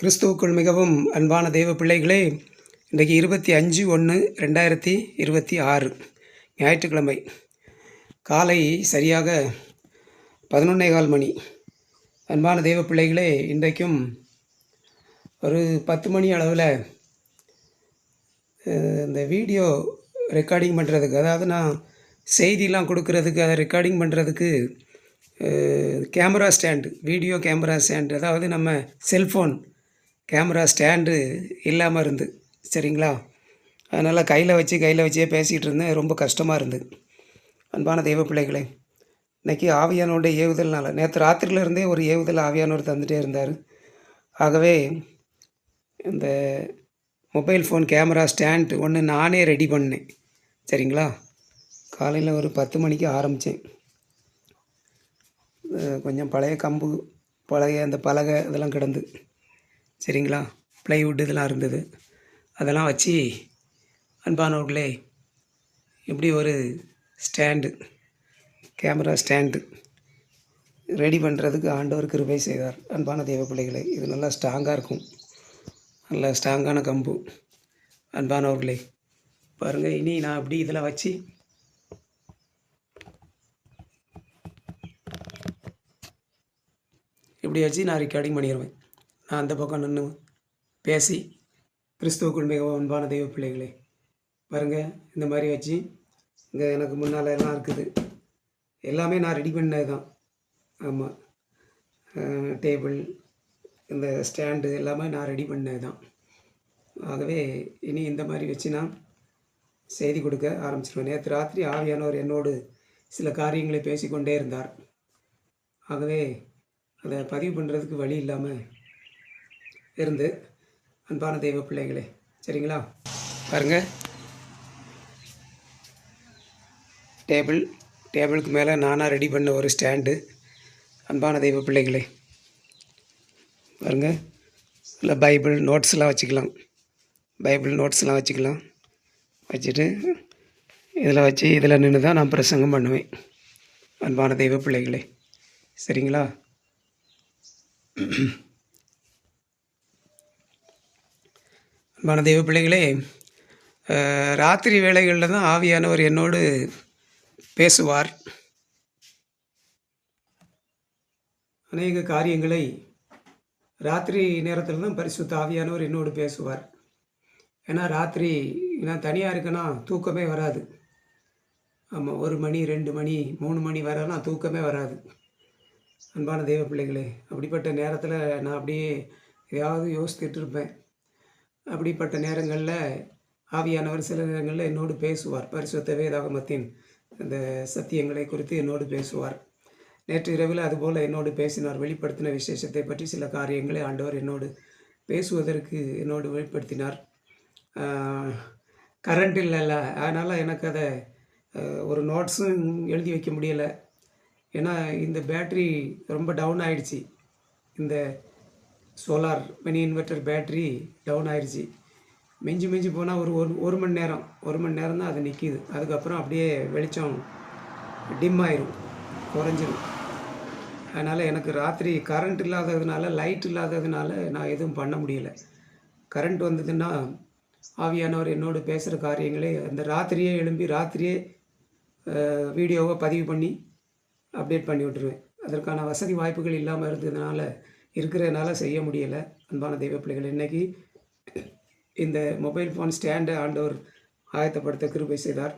கிறிஸ்துவுக்குள் மிகவும் அன்பான தெய்வ பிள்ளைகளே இன்றைக்கு இருபத்தி அஞ்சு ஒன்று ரெண்டாயிரத்தி இருபத்தி ஆறு ஞாயிற்றுக்கிழமை. காலை சரியாக பதினொன்னே கால் மணி. அன்பான தெய்வ பிள்ளைகளே இன்றைக்கும் ஒரு பத்து மணி அளவில் இந்த வீடியோ ரெக்கார்டிங் பண்ணுறதுக்கு அதாவது நான் செய்திலாம் கொடுக்கறதுக்கு அதை ரெக்கார்டிங் பண்ணுறதுக்கு camera stand video camera stand அதாவது நம்ம செல்ஃபோன் கேமரா ஸ்டாண்டு இல்லாமல் இருந்து சரிங்களா? அதனால் கையில் வச்சு கையில் வச்சே பேசிகிட்டு இருந்தேன். ரொம்ப கஷ்டமாக இருந்தது அன்பான தெய்வ பிள்ளைகளே இன்றைக்கி ஆவியானோடைய ஏவுதல்னால நேற்று ராத்திரில இருந்தே ஒரு ஏவுதல் ஆவியானவர் தந்துகிட்டே இருந்தார். ஆகவே இந்த மொபைல் ஃபோன் கேமரா ஸ்டாண்டு ஒன்று நானே ரெடி பண்ணேன். சரிங்களா? காலையில் ஒரு பத்து மணிக்கு ஆரம்பித்தேன் கொஞ்சம் பழைய கம்பு பழைய அந்த பலகை இதெல்லாம் கிடந்து சரிங்களா? ப்ளைவுட் இதெல்லாம் இருந்தது. அதெல்லாம் வச்சு அன்பானவர்களே இப்படி ஒரு ஸ்டாண்டு கேமரா ஸ்டாண்டு ரெடி பண்ணுறதுக்கு ஆண்டவர் கிருபை செய்தார். அன்பான தெய்வ பிள்ளைகளை இது நல்லா ஸ்ட்ராங்காக இருக்கும். நல்ல ஸ்ட்ராங்கான கம்பு. அன்பானவர்களே பாருங்கள் இனி நான் அப்படி இதில் வச்சு இப்படி வச்சு நான் ரெக்கார்டிங் பண்ணிடுவேன் நான் அந்த பக்கம் நின்று பேசி கிறிஸ்துவுக்குள் மிகவும் அன்பான தெய்வ பிள்ளைகளே பாருங்கள் இந்த மாதிரி வச்சு இங்கே எனக்கு முன்னால் எல்லாம் இருக்குது. எல்லாமே நான் ரெடி பண்ணது தான் ஆமாம் டேபிள் இந்த ஸ்டாண்டு எல்லாமே நான் ரெடி பண்ணது தான் ஆகவே இனி இந்த மாதிரி வச்சு நான் செய்தி கொடுக்க ஆரம்பிச்சிருவேன். நேற்று ராத்திரி ஆவியானவர் என்னோடு சில காரியங்களை பேசிக்கொண்டே இருந்தார். ஆகவே அதை பதிவு பண்ணுறதுக்கு வழி இல்லாமல் இருந்து அன்பான தெய்வ பிள்ளைகளே சரிங்களா? பாருங்க. டேபிள் டேபிளுக்கு மேலே நானாக ரெடி பண்ண ஒரு ஸ்டாண்டு அன்பான தெய்வ பிள்ளைகளே. பாருங்கள் இல்லை பைபிள் நோட்ஸ்லாம் வச்சுக்கலாம். பைபிள் நோட்ஸ்லாம் வச்சுக்கலாம். வச்சுட்டு இதில் வச்சு இதில் நின்று தான் நான் பிரசங்கம் பண்ணுவேன். அன்பான தெய்வ பிள்ளைகளே சரிங்களா? அன்பான தெய்வ பிள்ளைகளே ராத்திரி வேளைகளில் தான் ஆவியானவர் என்னோடு பேசுவார். அநேக காரியங்களை ராத்திரி நேரத்தில் தான் பரிசுத்த ஆவியானவர் என்னோடு பேசுவார். ஏன்னா ராத்திரி நான் தனியாக இருக்கேன்னா தூக்கமே வராது. ஆமாம் ஒரு மணி ரெண்டு மணி மூணு மணி வரலாம் தூக்கமே வராது. அன்பான தெய்வ பிள்ளைகளே அப்படிப்பட்ட நேரத்தில் நான் அப்படியே எதையாவது யோசித்துட்டு இருப்பேன். அப்படிப்பட்ட நேரங்களில் ஆவியானவர் சில நேரங்களில் என்னோடு பேசுவார். பரிசுத்த வேதாகமத்தின் அந்த சத்தியங்களை குறித்து என்னோடு பேசுவார். நேற்று இரவில் அதுபோல் என்னோடு பேசினார். வெளிப்படுத்தின விசேஷத்தை பற்றி சில காரியங்களை ஆண்டவர் என்னோடு பேசுவதற்கு என்னோடு வெளிப்படுத்தினார். கரண்ட் இல்லைல்ல அதனால் எனக்கு அதை ஒரு நோட்ஸும் எழுதி வைக்க முடியலை. ஏன்னா இந்த பேட்ரி ரொம்ப டவுன் ஆயிடுச்சு. இந்த solar mini inverter battery down ஆயிடுச்சு மிஞ்சி மிஞ்சி போனால் ஒரு ஒரு ஒரு மணி நேரம் ஒரு மணி நேரம் தான் அது நிற்கிது அதுக்கப்புறம் அப்படியே வெளிச்சம் டிம் ஆயிரும் குறைஞ்சிரும். அதனால் எனக்கு ராத்திரி கரண்ட் இல்லாததுனால லைட் இல்லாததுனால நான் எதுவும் பண்ண முடியல. கரண்ட் வந்ததுன்னா ஆவியானவர் என்னோடு பேசுகிற காரியங்களே அந்த ராத்திரியே எழும்பி ராத்திரியே வீடியோவை பதிவு பண்ணி அப்டேட் பண்ணி விட்டுருவேன். அதற்கான வசதி வாய்ப்புகள் இல்லாமல் இருந்ததுனால இருக்கிறதுனால செய்ய முடியலை. அன்பான தெய்வ பிள்ளைகள் இன்றைக்கி இந்த மொபைல் ஃபோன் ஸ்டாண்டை ஆண்டவர் ஆயத்தப்படுத்த கிருபை செய்தார்.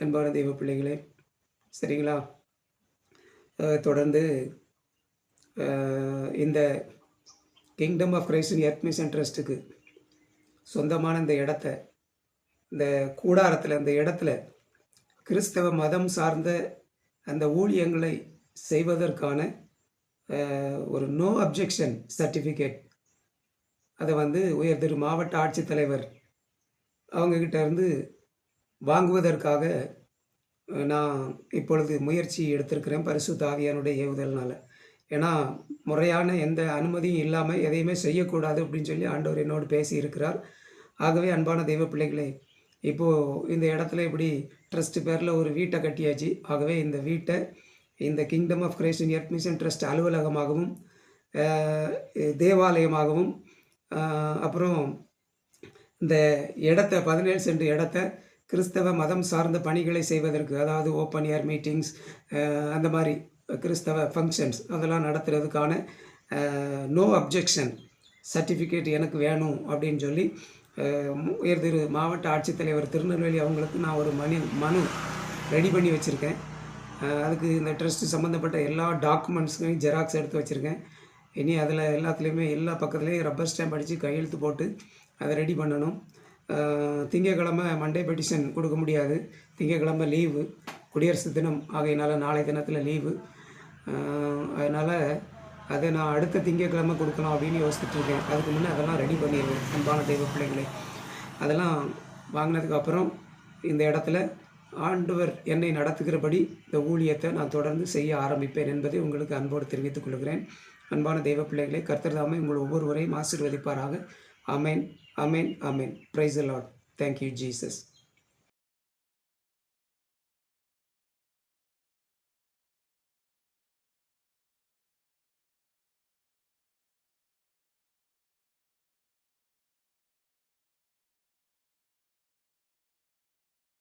அன்பான தெய்வ பிள்ளைகளே சரிங்களா? தொடர்ந்து இந்த கிங்டம் ஆஃப் கிரைஸ்டின் எர்த் மிஷன் ட்ரஸ்ட்டுக்கு சொந்தமான இந்த இடத்த இந்த கூடாரத்தில் இந்த இடத்துல கிறிஸ்தவ மதம் சார்ந்த அந்த ஊழியங்களை செய்வதற்கான ஒரு நோ அப்ஜெக்ஷன் சர்டிஃபிகேட் அதை வந்து உயர் திரு மாவட்ட ஆட்சித்தலைவர் அவங்கக்கிட்ட இருந்து வாங்குவதற்காக நான் இப்பொழுது முயற்சி எடுத்திருக்கிறேன் பரிசு தாவியானுடைய ஏவுதல்னால். ஏன்னா முறையான எந்த அனுமதியும் இல்லாமல் எதையுமே செய்யக்கூடாது அப்படின்னு சொல்லி ஆண்டவர் என்னோடு பேசி இருக்கிறார் ஆகவே அன்பான தெய்வ பிள்ளைகளே இப்போது இந்த இடத்துல இப்படி ட்ரஸ்ட் பேரில் ஒரு வீட்டை கட்டியாச்சு. ஆகவே இந்த வீட்டை இந்த kingdom of Christ earth mission trust அலுவலகமாகவும் தேவாலயமாகவும் அப்புறம் இந்த இடத்த பதினேழு சென்ட் இடத்த கிறிஸ்தவ மதம் சார்ந்த பணிகளை செய்வதற்கு அதாவது ஓப்பன் ஏர் மீட்டிங்ஸ் அந்த மாதிரி கிறிஸ்தவ ஃபங்க்ஷன்ஸ் அதெல்லாம் நடத்துறதுக்கான நோ அப்ஜெக்ஷன் சர்டிஃபிகேட் எனக்கு வேணும் அப்படின்னு சொல்லி உயர் திரு மாவட்ட ஆட்சித்தலைவர் திருநெல்வேலி அவங்களுக்கு நான் ஒரு மனு மனு ரெடி பண்ணி வச்சுருக்கேன். அதுக்கு இந்த ட்ரஸ்ட்டு சம்மந்தப்பட்ட எல்லா டாக்குமெண்ட்ஸையும் ஜெராக்ஸ் எடுத்து வச்சுருக்கேன். இனி அதில் எல்லாத்துலேயுமே எல்லா பக்கத்துலேயும் ரப்பர் ஸ்டாம்ப் அடித்து கையெழுத்து போட்டு அதை ரெடி பண்ணணும். திங்கக்கிழமை மண்டே பெட்டிஷன் கொடுக்க முடியாது. திங்கட்கிழமை லீவு குடியரசு தினம் ஆகையினால நாளை தினத்தில் லீவு அதனால் அதை நான் அடுத்த திங்கக்கிழமை கொடுக்கலாம் அப்படின்னு யோசிச்சுட்ருக்கேன் அதுக்கு முன்னே அதெல்லாம் ரெடி பண்ணிடுவேன். அன்பான தெய்வ பிள்ளைங்களே அதெல்லாம் வாங்கினதுக்கு அப்புறம் இந்த இடத்துல ஆண்டவர் என்னை நடத்துகிறபடி இந்த ஊழியத்தை நான் தொடர்ந்து செய்ய ஆரம்பிப்பேன் என்பதை உங்களுக்கு அன்போடு தெரிவித்துக் கொள்கிறேன். அன்பான தெய்வ பிள்ளைகளை கர்த்தர்தாமே உங்கள் ஒவ்வொருவரையும் ஆசீர்வதிப்பாராக. Amen amen amen praise lord thank you Jesus